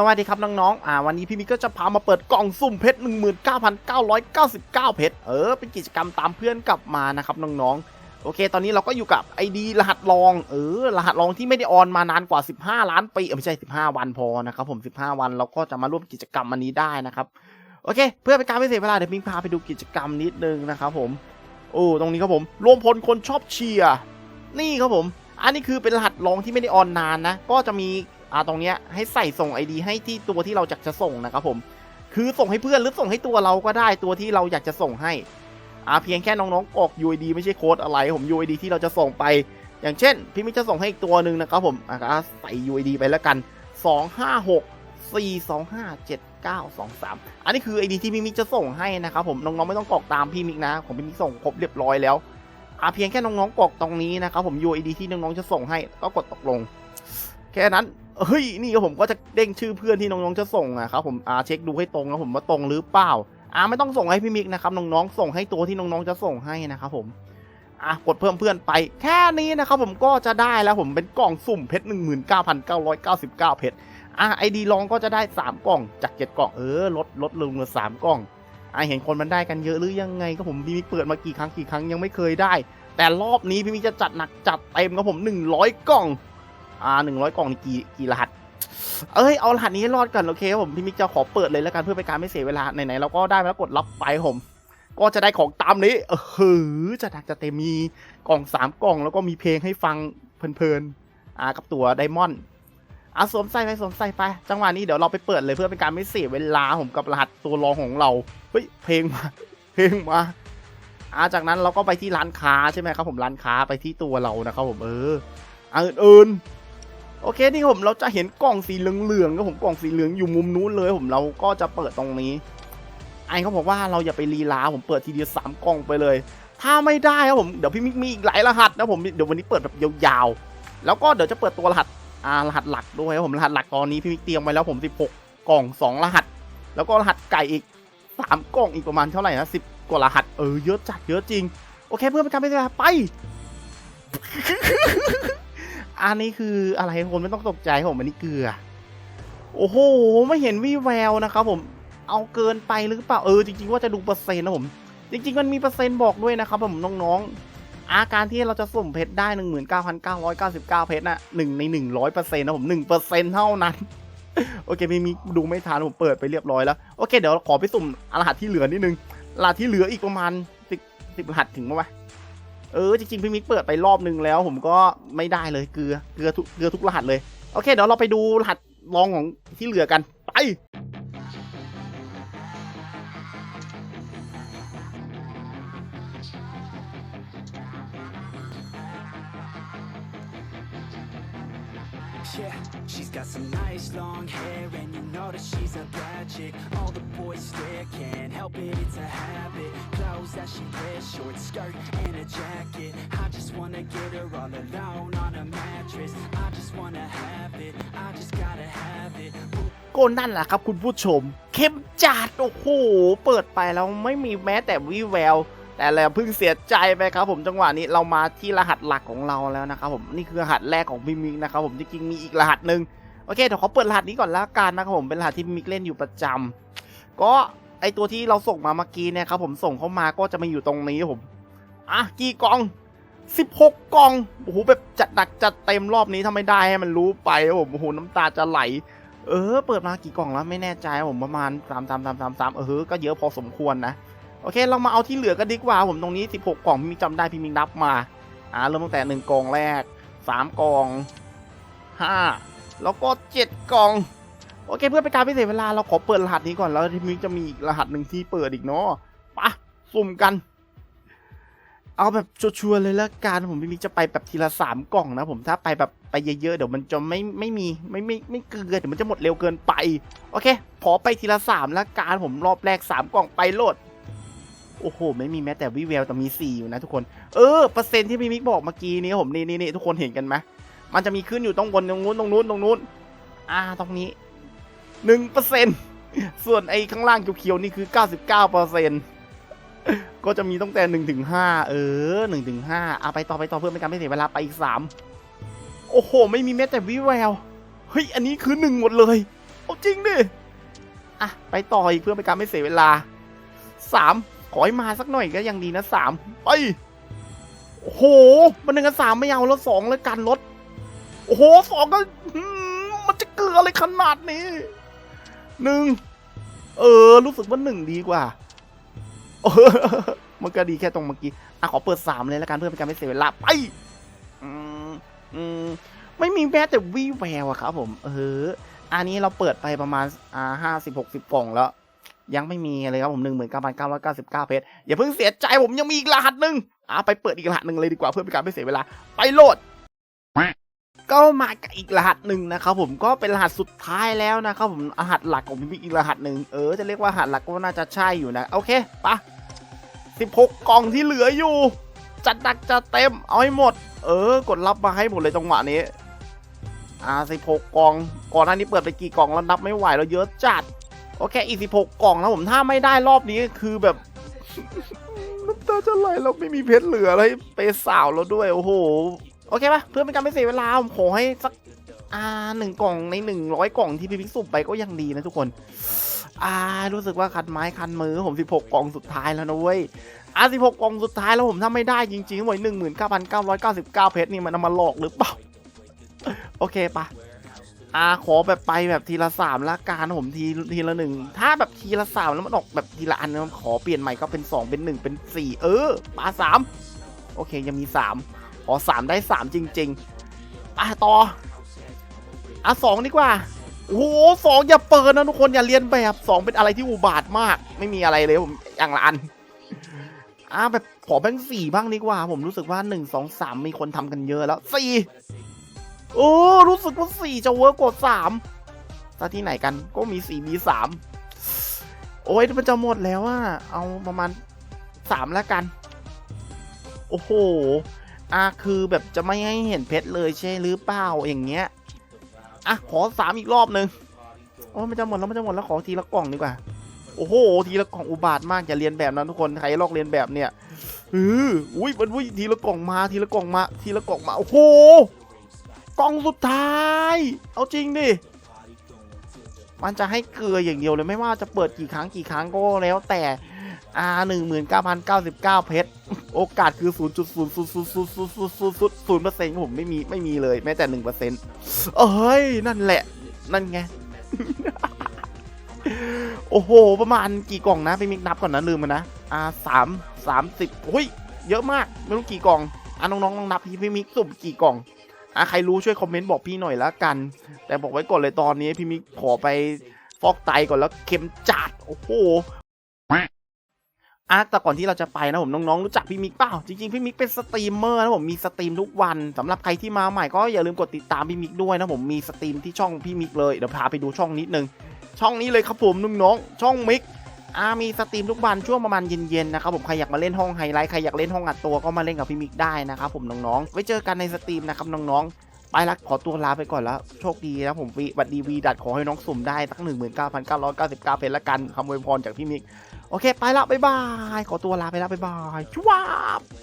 สวัสดีครับน้องๆ อ่าวันนี้พี่มิกก็จะพามาเปิดกล่องสุ่มเพชร 19,999 เพชร เออ เป็นกิจกรรมตามเพื่อนกลับมานะครับน้องๆ โอเค ตอนนี้เราก็อยู่กับ ID รหัสรอง เออ รหัสรองที่ไม่ได้ออนมานานกว่า 15 ล้านปี เออไม่ใช่ 15 วันพอนะครับผม 15 วันเราก็จะมาร่วมกิจกรรมอันนี้ได้นะครับ โอเค เพื่อเป็นการไม่เสียเวลาเดี๋ยวมิกพาไปดูกิจกรรมนิดนึงนะครับผม โอ้ ตรงนี้ครับผม รวมพลคนชอบเชียร์ นี่ครับผม อันนี้คือเป็นรหัสรองที่ไม่ได้ออนนานนะ ก็จะมี อ่าตรงเนี้ยให้ใส่ส่ง ID ให้ที่ตัวที่เราอยากจะส่งนะครับผม คือส่งให้เพื่อนหรือส่งให้ตัวเราก็ได้ตัวที่เราอยากจะส่งให้อ่าเพียงแค่น้องๆกรอก UID ไม่ใช่โค้ดอะไรผม UID ที่เราจะส่งไป อย่างเช่น พี่มิกจะส่งให้อีกตัวหนึ่งนะครับผมอ่าใส่ UID ไปแล้วกัน 256 425 7923 อันนี้คือ ID ที่พี่มิกจะส่งให้นะครับผมน้องๆไม่ต้องกรอกตามพี่มิกนะของพี่มิกส่งครบเรียบร้อยแล้วอาเพียงแค่น้องๆกรอกตรงนี้นะครับผม UID ที่น้องๆจะส่งให้ก็กดตกลง แค่นั้น เฮ้ยนี่ก็ผมก็จะเด้งชื่อเพื่อนที่น้องๆจะส่งอะครับผมอ่าเช็คดูให้ตรงนะผมว่าตรงหรือเปล่าอ่าไม่ต้องส่งให้พี่มิกนะครับน้องๆส่งให้ตัวที่น้องๆจะส่งให้นะครับผมอะกดเพิ่มเพื่อนไปแค่นี้นะครับผมก็จะได้แล้วผมเป็นกล่องสุ่มเพชรหนึ่งหมื่นเก้าพันเก้าร้อยเก้าสิบเก้าเพชรอะไอดีลองก็จะได้สามกล่องจากเจ็ดกล่องเออลดลดลงเหลือสามกล่องอะเห็นคนมันได้กันเยอะหรือยังไงก็ผมพี่มิกเปิดมากี่ครั้งกี่ครั้งยังไม่เคยได้ แต่รอบนี้พี่มิกจะจัดหนักจัดเต็มครับผมหนึ่งร้อยกล่อง อ่าหนึ่งร้อยกล่องนี่กี่กี่รหัส เอ้ยเอารหัสนี้ให้รอดก่อนโอเคผมพี่มิกจะขอเปิดเลยแล้วกันเพื่อเป็นการไม่เสียเวลาไหนๆเราก็ได้มาแล้วกดรับไปผม ก็จะได้ของตามนี้เออหือจะหนักจะเต็มมีกล่องสามกล่องแล้วก็มีเพลงให้ฟังเพลินๆอ่ากับตัวไดมอนด์อะสวมใส่ไปสวมใส่ไป จังหวะนี้เดี๋ยวเราไปเปิดเลยเพื่อเป็นการไม่เสียเวลาผมกับรหัสตัวรองของเราเฮ้ยเพลงมาเพลงมาอ่าจากนั้นเราก็ไปที่ร้านค้าใช่ไหมครับผมร้านค้าไปที่ตัวเรานะครับผมเอออันอื่นๆ โอเคนี่ผมเราจะเห็นกล่องสีเหลืองๆครับผมกล่องสีเหลืองอยู่มุมนู้นเลย ผมเราก็จะเปิดตรงนี้ ไอเขาบอกว่าเราอย่าไปลีลาผมเปิดทีเดียวสามกล่องไปเลย ถ้าไม่ได้ครับผมเดี๋ยวพี่มิกมีอีกหลายรหัสนะผมเดี๋ยววันนี้เปิดแบบยาวๆ แล้วก็เดี๋ยวจะเปิดตัวรหัสอ่ารหัสหลักด้วยครับผมรหัสหลักตอนนี้พี่มิกเตรียมไว้แล้วผม16กล่อง2รหัส แล้วก็รหัสไก่อีก3กล่องอีกประมาณเท่าไหร่นะ10กว่ารหัสเออเยอะจัดเยอะจริง โอเคเพื่อเป็นการไม่เสียเลาไป อันนี้คืออะไรคนไม่ต้องตกใจผมอันนี้เกลือ โอ้โห ไม่เห็นวี่แววนะครับผมเอาเกินไปหรือเปล่าเออจริงๆว่าจะดูเปอร์เซ็นต์นะผม จริง ๆ มันมีเปอร์เซ็นต์บอกด้วยนะครับผมน้องๆ อาการที่เราจะสุ่มเพชรได้ 19,999 เพชรนะหนึ่งใน 100%นะผม1%เท่านั้น โอเคมีมีดูไม่ทันผมเปิดไปเรียบร้อยแล้ว โอเค เดี๋ยวขอไปสุ่มรหัสที่เหลือนิดนึงรหัสที่เหลืออีกประมาณ10 10รหัสถึงไหม เออจริงๆพี่มิกเปิดไปรอบนึงแล้ว ผมก็ไม่ได้เลยเกลือเกลือทุกเกลือทุกรหัสเลย โอเคเดี๋ยวเราไปดูรหัสลองของที่เหลือกันไป Yeah, she's got some nice long hair, and you know that she's a bad chick. All the boys stare, can't help it, it's a habit. Clothes that she wears, short skirt and a jacket. I just wanna get her all alone on a mattress. I just wanna have it, I just gotta have it. ก็นั่นแหละครับคุณผู้ชม เข้มจัดโอ้โห เปิดไปแล้วไม่มีแม้แต่วิแวว แต่เราเพิ่งเสียใจไปครับผมจังหวะนี้เรามาที่รหัสหลักของเราแล้วนะครับผมนี่คือรหัสแรกของพี่มิกนะครับผมจริงๆมีอีกรหัสหนึ่งโอเคเดี๋ยวขอเปิดรหัสนี้ก่อนละกันนะครับผมเป็นรหัสที่พี่มิกเล่นอยู่ประจำก็ไอตัวที่เราส่งมาเมื่อกี้เนี่ยครับผมส่งเข้ามาก็จะมาอยู่ตรงนี้ผมอะกี่กล่อง16 กล่องโอ้โหแบบจัดหนักจัดเต็มรอบนี้ถ้าไม่ได้ให้มันรู้ไปผมโอ้โหน้ำตาจะไหล เออ เปิดมากี่กล่องแล้วไม่แน่ใจผมประมาณสามสามสามสามสามเออก็เยอะพอสมควรนะ โอเค เรามาเอาที่เหลือกันดีกว่า ผมตรงนี้ 16 กล่องพี่มิกจำได้พี่มิกนับมา อ่า เริ่มตั้งแต่ 1กล่องแรก 3กล่อง 5 แล้วก็ 7 กล่อง โอเค เพื่อเป็นการไม่เสียเวลาเราขอเปิดรหัสนี้ก่อน แล้วพี่มิกจะมีอีกรหัสหนึ่งที่เปิดอีกเนาะปะสุ่มกัน เอาแบบชัวร์ๆเลยละกันผมพี่มิกจะไปแบบทีละสามกล่องนะผม ถ้าไปแบบไปเยอะๆ เดี๋ยวมันจะไม่ไม่มีไม่ไม่ไม่เกลือเดี๋ยวมันจะหมดเร็วเกินไป โอเค ขอไปทีละสามละกันผมรอบแรกสามกล่องไปโหลด โอ้โห ไม่มีแม้แต่วิแววแต่มีสีอยู่นะทุกคน เออ เปอร์เซ็นต์ที่พี่มิกบอกเมื่อกี้นี้ผมนี่นี่นี่ทุกคนเห็นกันไหมมันจะมีขึ้นอยู่ตรงบนตรงนู้นตรงนู้นตรงนู้น อ่าตรงนี้หนึ่งเปอร์เซ็นส่วนไอ้ข้างล่างเขียวๆนี่คือเก้าสิบเก้าเปอร์เซ็นก็จะมีตั้งแต่หนึ่งถึงห้าเออหนึ่งถึงห้าเอาไปต่อไปต่อเพื่อเป็นการไม่เสียเวลาไปอีกสามโอ้โห ไม่มีแม้แต่วิแวว เฮ้ย อันนี้คือหนึ่งหมดเลย เอาจริงดิ อะ ไปต่ออีกเพื่อเป็นการไม่เสียเวลาสาม อให้มาสักหน่อยก็ยังดีนะสามไปโอ้โหมันหนึ่งกับสามไม่เอาแล้วสองแล้วกันรถโอ้โหสองก็มันจะเกลืออะไรขนาดนี้หนึ่งเออ รู้สึกว่าหนึ่งดีกว่าเออมันก็ดีแค่ตรงเมื่อกี้อะขอเปิดสามเลยแล้วกันเพื่อเป็นการไม่เสียเวลาไปอืมอืมไม่มีแม้แต่วี่แววอะครับผม เออ อันนี้เราเปิดไปประมาณอ่าห้าสิบหกสิบกล่องแล้ว ยังไม่มีเลยครับผมหนึ่งหมื่นเก้าพันเก้าร้อยเก้าสิบเก้าเพชรอย่าเพิ่งเสียใจผมยังมีอีกรหัสหนึ่งอ่าไปเปิดอีกรหัสหนึ่งเลยดีกว่าเพื่อเป็นการไม่เสียเวลาไปโหลดก็มากับอีกรหัสหนึ่งนะครับผมก็เป็นรหัสสุดท้ายแล้วนะครับผมรหัสหลักของพี่มีอีกรหัสหนึ่งเออจะเรียกว่ารหัสหลักก็น่าจะใช่อยู่นะโอเคปะสิบหกกล่องที่เหลืออยู่ จัดดักจัดเต็มเอาให้หมด เออกดรับมาให้หมดเลยจังหวะนี้อ่าสิบหกกล่องก่อนหน้านี้เปิดไปกี่กล่องแล้วนับไม่ไหวแล้วเยอะจัด โอเคอีกสิบหกกล่องนะผมถ้าไม่ได้รอบนี้คือแบบน้ำตาจะไหลเราไม่มีเพชรเหลืออะไรไปสาวแล้วด้วย โอ้โห โอเคปะเพื่อเป็นการไม่เสียเวลา ผมขอให้สัก อ่าหนึ่งกล่องในหนึ่งร้อยกล่องที่พี่พิกสุ่มไปก็ยังดีนะทุกคน อ่า รู้สึกว่าคันไม้คันมือผมสิบหกกล่องสุดท้ายแล้วนะเว้ยอะสิบหกกล่องสุดท้ายแล้วผมถ้าไม่ได้จริงๆหวยหนึ่งหมื่นเก้าพันเก้าร้อยเก้าสิบเก้าเพชรนี่มันเอามาหลอกหรือเปล่า โอเคปะ อ่าขอแบบไปแบบทีละสามละการผมทีทีละหนึ่งถ้าแบบทีละสามแล้วมันออกแบบทีละอันนะขอเปลี่ยนใหม่ก็เป็นสองเป็นหนึ่งเป็นสี่เออมาสามโอเคยังมีสามขอสามได้สามจริงๆอะต่ออะสองดีกว่าโอ้โหสองอย่าเปิดนะทุกคนอย่าเรียนแบบสองเป็นอะไรที่อุบาทมาก ไม่มีอะไรเลยผมอย่างละอันอ่าแบบขอแบงค์สี่บ้างดีกว่า ผมรู้สึกว่าหนึ่งสองสามมีคนทำกันเยอะแล้วสี่ โอ้รู้สึกว่าสี่จะเวิร์กกว่าสามถ้าที่ไหนกันก็มีสี่มีสามโอ้ยมันจะหมดแล้วอะเอาประมาณสามแล้วกัน โอ้โหอะคือแบบจะไม่ให้เห็นเพชรเลยใช่หรือเปล่าอย่างเงี้ยอะขอสามอีกรอบหนึ่งโอ้ยมันจะหมดแล้วมันจะหมดแล้วขอทีละกล่องดีกว่า โอ้โห ทีละกล่องอุบาทมากอย่าเรียนแบบนะทุกคนใครลอกเรียนแบบเนี่ยเอออุ้ยมันอุ้ยทีละกล่องมาทีละกล่องมา ทีละกล่องมาโอ้โห กล่องสุดท้าย เอาจริงดิ มันจะให้เกลืออย่างเดียวเลยไม่ว่าจะเปิดกี่ครั้งกี่ครั้งก็แล้วแต่อา 19,099 เพชร โอกาสคือ 0.00000000ผมไม่มีไม่มีเลยแม้แต่ 1%เอ้ย นั่นแหละ นั่นไง โอ้โห ประมาณกี่กล่องนะไปมิกนับก่อนนะ ลืมมันนะอ่าสามสามสิบเฮ้ย เยอะมาก ไม่รู้กี่กล่องอะน้องๆลองนับพี่พี่มิกสุ่มกี่กล่อง อะใครรู้ช่วยคอมเมนต์บอกพี่หน่อยละกัน แต่บอกไว้ก่อนเลยตอนนี้พี่มิกขอไปฟอกไตก่อนแล้วเข็มจัดโอ้โหอะแต่ก่อนที่เราจะไปนะผมน้องๆรู้จักพี่มิกเปล่าจริงๆพี่มิกเป็นสตรีมเมอร์นะผมมีสตรีมทุกวันสำหรับใครที่มาใหม่ก็อย่าลืมกดติดตามพี่มิกด้วยนะผมมีสตรีมที่ช่องพี่มิกเลยเดี๋ยวพาไปดูช่องนิดนึงช่องนี้เลยครับผมน้องๆช่องมิก อ่ามีสตรีมทุกวันช่วงประมาณเย็นๆนะครับผมใครอยากมาเล่นห้องไฮไลท์ใครอยากเล่นห้องอัดตัวก็มาเล่นกับพี่มิกได้นะครับผมน้องๆไว้เจอกันในสตรีมนะครับน้องๆไปละขอตัวลาไปก่อนแล้วโชคดีนะผมวีบัดดีวีดัดขอให้น้องสุ่มได้สักหนึ่งหมื่นเก้าพันเก้าร้อยเก้าสิบเก้าเพชรละกันคำอวยพรจากพี่มิกโอเค ไปละบ๊ายบาย ขอตัวลาไปละบ๊ายบายชวาบ